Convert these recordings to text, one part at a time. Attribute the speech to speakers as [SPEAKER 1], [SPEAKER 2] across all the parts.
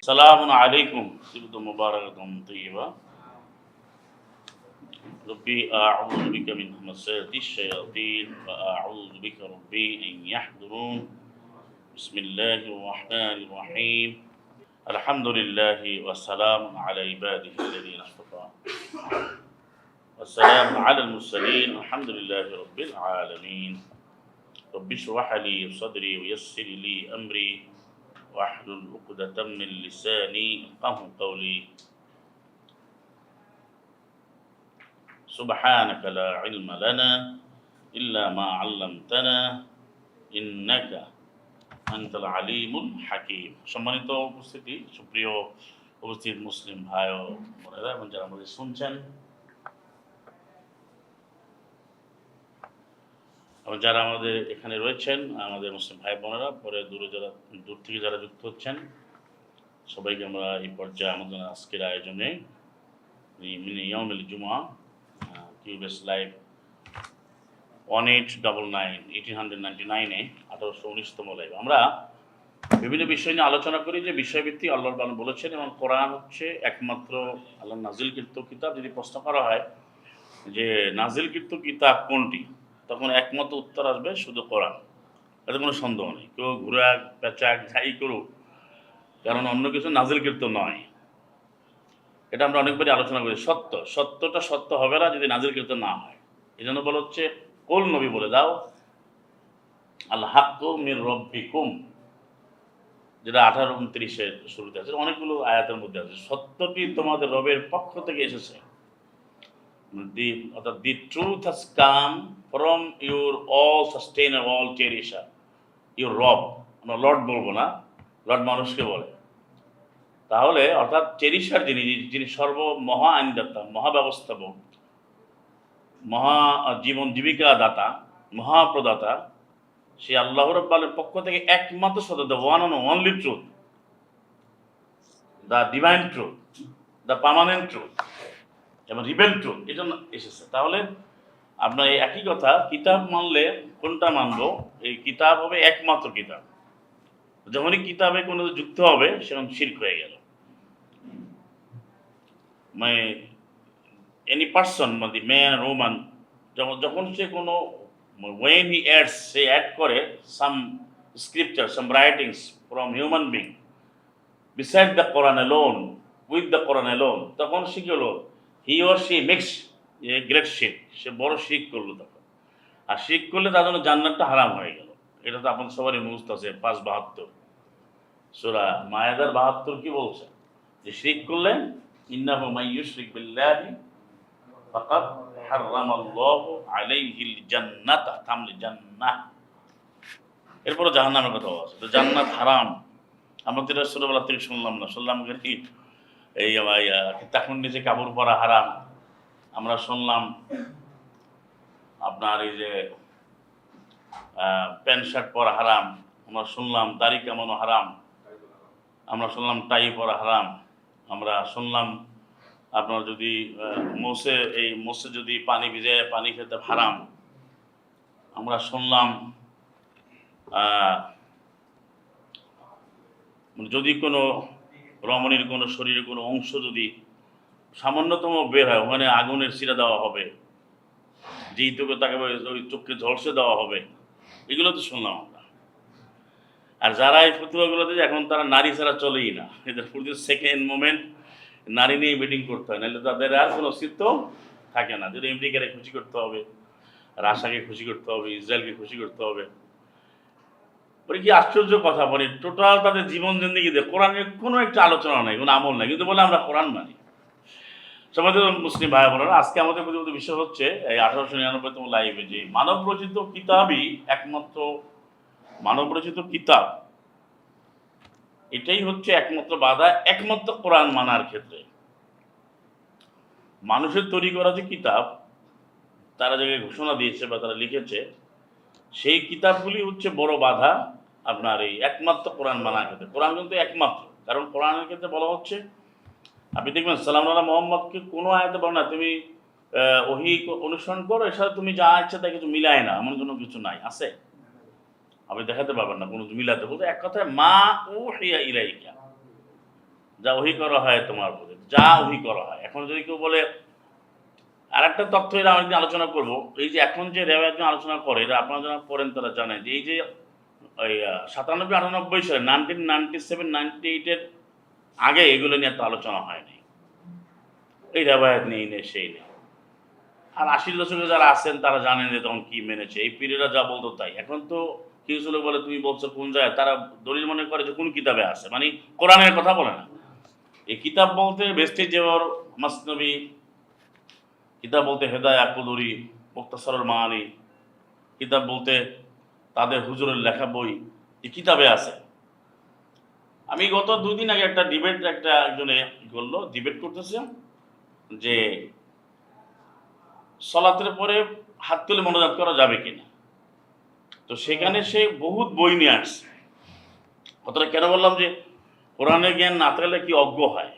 [SPEAKER 1] سلام عليكم. طيبة مباركة طيبة. ربي أعوذ بك من همسات الشياطين وأعوذ بك ربي أن يحضرون. بسم الله الرحمن الرحيم. الحمد لله والسلام على عباده الذين اصطفى. والسلام على المرسلين. الحمد لله رب العالمين. رب اشرح لي صدري ويسر لي أمري واحلل عقدة من لساني يفقهوا قولي سبحانك لا علم لنا إلا ما علمتنا إنك أنت العليم الحكيم সম্মানিত উপস্থিতি সুপ্রিয় উপস্থিত মুসলিম ভাই ও বোনেরা এবং যারা আমাদের শুনছেন এবং যারা আমাদের এখানে রয়েছেন, আমাদের মুসলিম ভাই বোনেরা পরে দূরে যারা, দূর থেকে যারা যুক্ত হচ্ছেন, সবাইকে আমরা এই পর্যায়ে আমাদের আজকের আয়োজনে ইয়মিল জুমা Cubase live one eight double nine eighteen hundred ninety নাইনে আঠারোশো উনিশতম লাইভ। আমরা বিভিন্ন বিষয় নিয়ে আলোচনা করি, যে বিষয়ভিত্তিক আল্লাহ বালন বলেছেন, এবং কোরআন হচ্ছে একমাত্র আল্লাহ নাজিলকৃত কিতাব। যদি প্রশ্ন করা হয় যে নাজিল নাজিলকৃত কিতাব কোনটি? তখন একমত উত্তর আসবে শুধু কোরআন। এতে কোনো সন্দেহ নেই। কেউ ঘুরাক পেঁচাক যাই করুক, কারণ অন্য কিছু নাজিলকৃত নয়। এটা আমরা অনেকবারই আলোচনা করি সত্য, সত্যটা সত্য হবে না যদি নাজিলকৃত না হয়। এই জন্য বলা হচ্ছে কোল নবী বলে দাও হাক্কু মির রব্বি কুম যেটা আঠারো উনত্রিশের শুরুতে আছে। অনেকগুলো আয়াতের মধ্যে আছে। সত্যটি তোমাদের রবের পক্ষ থেকে এসেছে? দি অর্থাৎ the truth has come from your all sustainer all cherisher your রব আমরা লর্ড বলব না লর্ড মানুষকে বলে। তাহলে অর্থাৎ চেরিশার যিনি যিনি সর্ব মহা আইনদাতা মহাব্যবস্থাপক মহা জীবন জীবিকা দাতা মহাপ্রদাতা সে আল্লাহ রব্বালের পক্ষ থেকে একমাত্র সত্য the one on only truth the divine truth the permanent truth এবং রিবেল ট্রুথ এটা এসেছে। তাহলে আপনার এই একই কথা, কিতাব মানলে কোনটা মানবো? এই কিতাব হবে একমাত্র কিতাব। যখনই কিতাবে কোনো যুক্ত হবে সেখানে শির্ক হয়ে গেল। মানে এনি পার্সন মানে ম্যান রোমান যখন যখন সে কোনো ওয়েন হি অ্যাডস সে অ্যাড করে some scripture some writings from human being beside the Quran loan with the Quran loan তখন সে কি হলো? He or C mix great শিখ সে বড় শিখ করল তখন। আর শিখ করলে তার জন্য জান্নাতটা হারাম হয়ে গেল। এটা তো আপনার সবারই মুস্ত আছে, পাঁচ বাহাত্তর। সুরা মায়াদার বাহাত্তর কি বলছে? যে শিখ করলে, ইন্নাহু মাইয়ুশরিক বিল্লাহি ফাকাদ হারামাল্লাহু আলাইহিল জান্নাতা থামলে জান্নাহ। এরপরে জাহান্নামের কথা আছে। তো জান্নাত হারাম। আমরা তো এটা থেকে শুনলাম না। শুনলাম কি? এই তখন নিজে কাপড় পরা হারাম। আমরা শুনলাম আপনার এই যে প্যান্ট শার্ট পরা হারাম। আমরা শুনলাম দাড়ি কামানো হারাম। আমরা শুনলাম টাই পরা হারাম। আমরা শুনলাম আপনার যদি মোসে, এই মোসে যদি পানি ভিজে পানি খেতে হারাম। আমরা শুনলাম যদি কোনো রমণীর কোনো শরীরে কোনো অংশ যদি সামান্যতম বের হয়, ওখানে আগুনের শিরা দেওয়া হবে। যেই তোকে তাকে ওই চোখকে ঝলসে দেওয়া হবে। এগুলো তো শুনলাম আমরা। আর যারা এই ফতুয়াগুলোতে এখন তারা নারী ছাড়া চলেই না। এদের প্রতি সেকেন্ড মোমেন্ট নারী নিয়ে মিটিং করতে হয়। নাহলে তাদের আর কোনো অস্তিত্ব থাকে না। যদি আমেরিকারে খুশি করতে হবে রাশাকে খুশি করতে হবে, ইসরায়েলকে খুশি করতে হবে বলে, কি আশ্চর্য কথা বলি টোটাল তাদের জীবন জিন্দিগিতে কোরআনের কোনো একটা আলোচনা নাই, কোনো আমল নাই, কিন্তু বলে আমরা কোরআন মানি। সমাজ মুসলিম ভাই বোনেরা, আজকে আমাদের প্রতিবন্ধ বিষয় হচ্ছে, এই আঠারোশো নিরানব্বইতম লাইভে যে মানব রচিত কিতাবই একমাত্র মানব রচিত কিতাব, এটাই হচ্ছে একমাত্র বাধা, একমাত্র কোরআন মানার ক্ষেত্রে। মানুষের তৈরি করা যে কিতাব, তারা যে ঘোষণা দিয়েছে বা তারা লিখেছে, সেই কিতাবগুলি হচ্ছে বড় বাধা আপনার এই একমাত্র কোরআন মানার ক্ষেত্রে। কোরআন কিন্তু একমাত্র। কারণ কোরআনের ক্ষেত্রে বলা হচ্ছে, আপনি দেখবেন সালাম আল্লাহ মোহাম্মদকে কোনো আয়াতে বলো না, তুমি ওহি অনুসরণ করো, এর সাথে তুমি যা ইচ্ছা তাই কিছু মিলায় না এমন কোনো কিছু নাই, আছে? আপনি দেখাতে পারবেন না, কোনো মিলাতে। বলতে এক কথায়, মা ও হিয়া ইলাইকা, যা ওহি করা হয় তোমার প্রতি যা ওহি করা হয়। এখন যদি কেউ বলে আর একটা তথ্য এটা আমি আলোচনা করব, এই যে এখন যে রেওয়াজ আলোচনা করে এটা আপনারা যারা পড়েন তারা জানেন যে এই যে ওই সাতানব্বই, আটানব্বই সালে নাইনটিন নাইনটি সেভেন নাইনটি এইটের আগে এগুলো নিয়ে এত আলোচনা হয়নি। এই রেওয়ায়ত নেই নেই সেই নেই আর আশির দশকে যারা আছেন, তারা জানেন যে তখন কি মেনেছে। এই পীরেরা যা বলতো তাই। এখন তো কিছু লোক বলে, তুমি বলছো কোন জায়গায়? তারা দলিল মনে করে যে কোন কিতাবে আছে। মানে কোরআনের কথা বলে না। এই কিতাব বলতে বেস্টেজ জেওয়ার মাসনবী, কিতাব বলতে হেদায়া কুদুরি, মুক্তাসরুল মানি কিতাব বলতে তাদের হুজুরের লেখা বই এই কিতাবে আছে। আমি গত দুই দিন আগে একটা ডিবেট একটা একজনে করল ডিবেট করতেছে যে সলাতের পরে হাত তুলে মনোজাত করা যাবে কিনা। তো সেখানে সে বহুত বই নিয়ে আসছে। কথাটা কেন বললাম যে কোরআনের জ্ঞান না থাকলে কি অজ্ঞ হয়?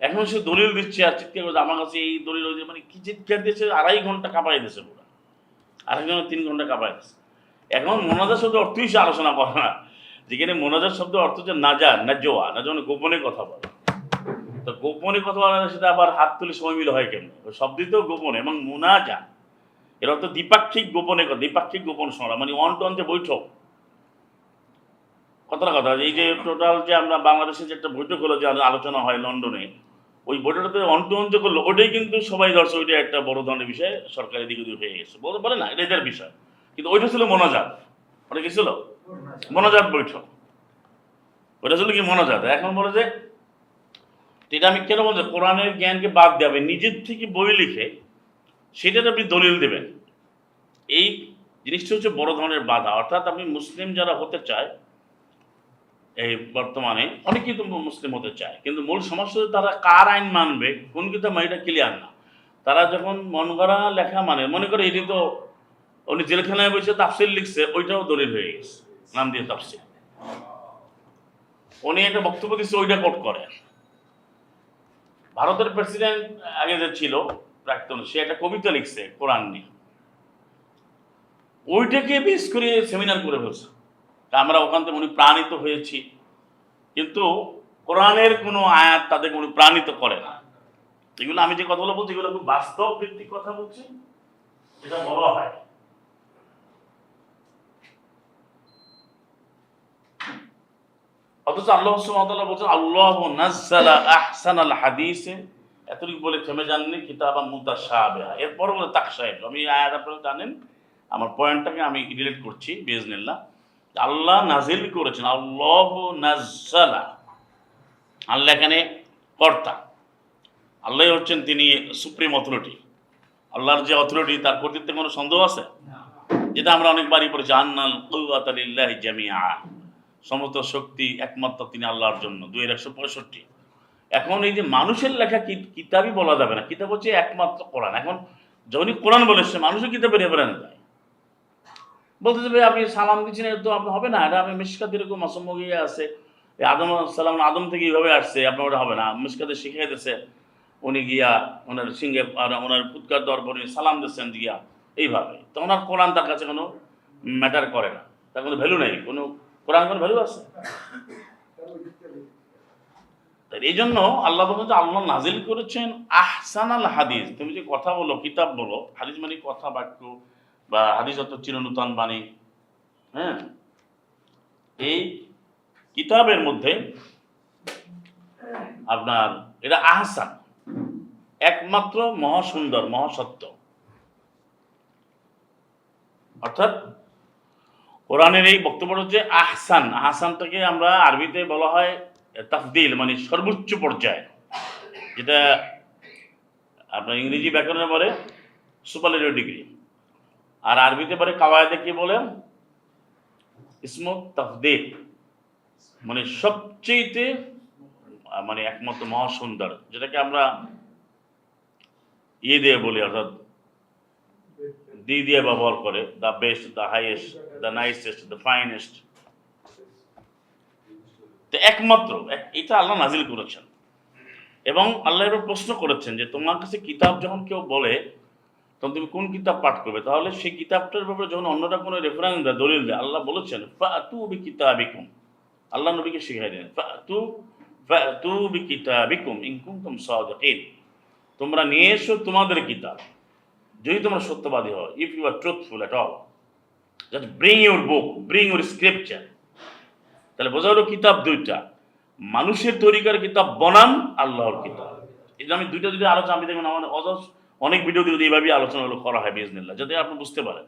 [SPEAKER 1] এখন সে দলিল দিচ্ছে আর চিৎকার করছে, আমার কাছে এই দলিল হয়েছে মানে কি চিৎকার দিয়েছে, আড়াই ঘণ্টা কাঁপাই দিয়েছে পুরো। আরেকজন তিন ঘণ্টা কাঁপাই দিয়েছে। এখন মোনাজার শব্দ অর্থই সে আলোচনা করে না। যেখানে মোনাজার শব্দ অর্থ হচ্ছে নাজা নাজোয়া না যেমন গোপনে কথা বলে। তো গোপনে কথা বলে সেটা আবার হাত তুলে সময় মিলে হয় কেমন? শব্দই তো গোপনে, এবং মোনাজা। এর অর্থ দ্বিপাক্ষিক গোপনে কথা, দ্বিপাক্ষিক গোপন শোনা মানে অন টন যে বৈঠক। কথাটা কথা, এই যে টোটাল যে আমরা বাংলাদেশে যে একটা বৈঠক হলো, যে আলোচনা হয় লন্ডনে, ওই বৈঠকটাতে অন্তন যে করল, ওটাই কিন্তু সবাই ধরছে, ওইটা একটা বড় ধরনের বিষয়, সরকারের দিকে হয়ে গেছে। বলে বলে না এটা বিষয়। কিন্তু ওইটা ছিল মনোজাত। ওটা কি ছিল? মনোজাত বৈঠক। ওটা ছিল কি মনোজাত? এখন বলে যে এটা আমি কেন বলছি? কোরআনের জ্ঞানকে বাদ দেবে নিজের থেকে বই লিখে সেটাতে আপনি দলিল দেবেন। এই জিনিসটা হচ্ছে বড় ধরনের বাধা। অর্থাৎ আপনি মুসলিম যারা হতে চায়, এই বর্তমানে, অনেকেই তো মুসলিম হতে চায়। কিন্তু মূল সমস্যা তারা কার আইন মানবে? কোন কিতাব এটা ক্লিয়ার না। তারা যখন মন করা লেখা মানে মনে করে এটি তো উনি জেলখানায় বসে তাফসিল লিখছে, ওইটাও দলিল হয়ে গেছে, নাম দিয়ে তাফসিল উনি একটা বক্তব্য দিচ্ছে, ওইটা কোট করে। ভারতের প্রেসিডেন্ট আগে যে ছিল, প্রাক্তন, সে একটা কবিতা লিখছে, কোরআন নিয়ে। ওইটাকে বেশ করে সেমিনার করে ফেলছে আমরা ওখান থেকে উনি প্রাণিত হয়েছি, কিন্তু কোরআনের কোনো আয়াত তাদের কোনো প্রাণিত করে না। এগুলো আমি যে কথাগুলো বলছি, এগুলো খুব বাস্তব ভিত্তিক কথা বলছি, এটা বলা হয়। অথচ আল্লাহ সুবহানাহু বলছেন আল্লাহ নাজ্জালা আহসানাল হাদিসে। এতটুকু বলে থেমে যাননি কিতাবা মুতাশাবিহা। এরপর বলে তাকশাইব আমি এই আয়াত আপনারা জানেন আমার পয়েন্টটাকে আমি রিলেট করছি বিজনিল্লাহ আল্লাহ নাজিল করেছেন আল্লাহ নাজ্জালা। আল্লাহ এখানে কর্তা। আল্লাহ হচ্ছেন তিনি সুপ্রিম অথরিটি। আল্লাহর যে অথরিটি তার কর্তৃত্বে কোনো সন্দেহ আছে? যেটা আমরা অনেকবারই পড়েছি আন্নাল কৌয়াতালিল্লাহ জামিয়া সমস্ত শক্তি একমাত্র তিনি আল্লাহর জন্য দুই একশো পঁয়ষট্টি। এখন এই যে মানুষের লেখা কিতাবই বলা যাবে না। কিতাব হচ্ছে একমাত্র কোরআন। এখন যখনই কোরআন বলেছে মানুষও কিতাবের রেফারেন্স দেয় বলতে যে আপনি সালাম দিচ্ছেন তো আপনি হবে না। এটা আমি মিসকাত এরকম অসম্ভব গিয়ে আছে। আদম সালাম, আদম থেকে এইভাবে আসছে, আপনার ওটা হবে না। মিসকাতে শিখিয়ে দিচ্ছে উনি গিয়া ওনার সিংহে আর ওনার ফুৎকার দেওয়ার পর সালাম দিচ্ছেন গিয়া, এইভাবে। তো ওনার কোরআন তার কাছে কোনো ম্যাটার করে না। তার কোনো ভ্যালু নেই, কোনো কোরআন কোনো ভ্যালু আছে? এই জন্য আল্লাহ বলেন যে আল্লাহ নাজিল করেছেন আহসান আল হাদিস। তুমি যে কথা বলো, কিতাব বলো, হাদিস মানে কথা বাক্য বা হাদিস অর্থ চিরনূতন বাণী। হ্যাঁ? এই কিতাবের মধ্যে আপনার এটা আহসান। একমাত্র মহাসুন্দর, মহাসত্য। অর্থাৎ কোরআনের এই বক্তব্য হচ্ছে আহসান। আহসানটাকে আমরা আরবিতে বলা হয় তাফদিল মানে সর্বোচ্চ পর্যায়ে। যেটা আপনার ইংরেজি ব্যাকরণে বলে সুপারলেটিভ ডিগ্রি। আর আরবিতে পরে কাওয়ায়দে কি বলে? ইসমত তাফদিল। মানে সবচেয়েতে মানে একমাত্র মহাসুন্দর, যেটাকে আমরা ইয়ে দিয়ে বলি, অর্থাৎ দি দিয়ে ব্যবহার করে the best the highest the nicest the finest তো একমাত্র এটা আল্লাহ নাজিল করেছেন। এবং আল্লাহ এবার প্রশ্ন করেছেন যে, তোমার কাছে কিতাব যখন কেউ বলে, তখন তুমি কোন কিতাব পাঠ করবে? তাহলে সেই কিতাবটার ব্যাপারে যখন অন্যরা কোনো রেফারেন্স দেয়, দলিল দেয়, আল্লাহ বলেছেন, ফাতু বি কিতাবিকুম আল্লাহ নবীকে শিখাই দেন তু ফাতু বি কিতাবিকুম ইন কুনতুম সাদিকিন। তোমরা নিয়ে এসো তোমাদের কিতাব। যদি তোমরা সত্যবাদী হও if you are truthful at all just bring your book bring your scripture তাহলে বোঝা হলো কিতাব দুইটা। মানুষের তরিকার কিতাব বনাম, আল্লাহর কিতাব। এই যে আমি দুইটা দুইটা আলোচনা, আমি দেখবেন আমার অজস অনেক ভিডিও দিয়ে এইভাবেই আলোচনাগুলো করা হয় বিজনেল্লা যাতে আপনি বুঝতে পারেন।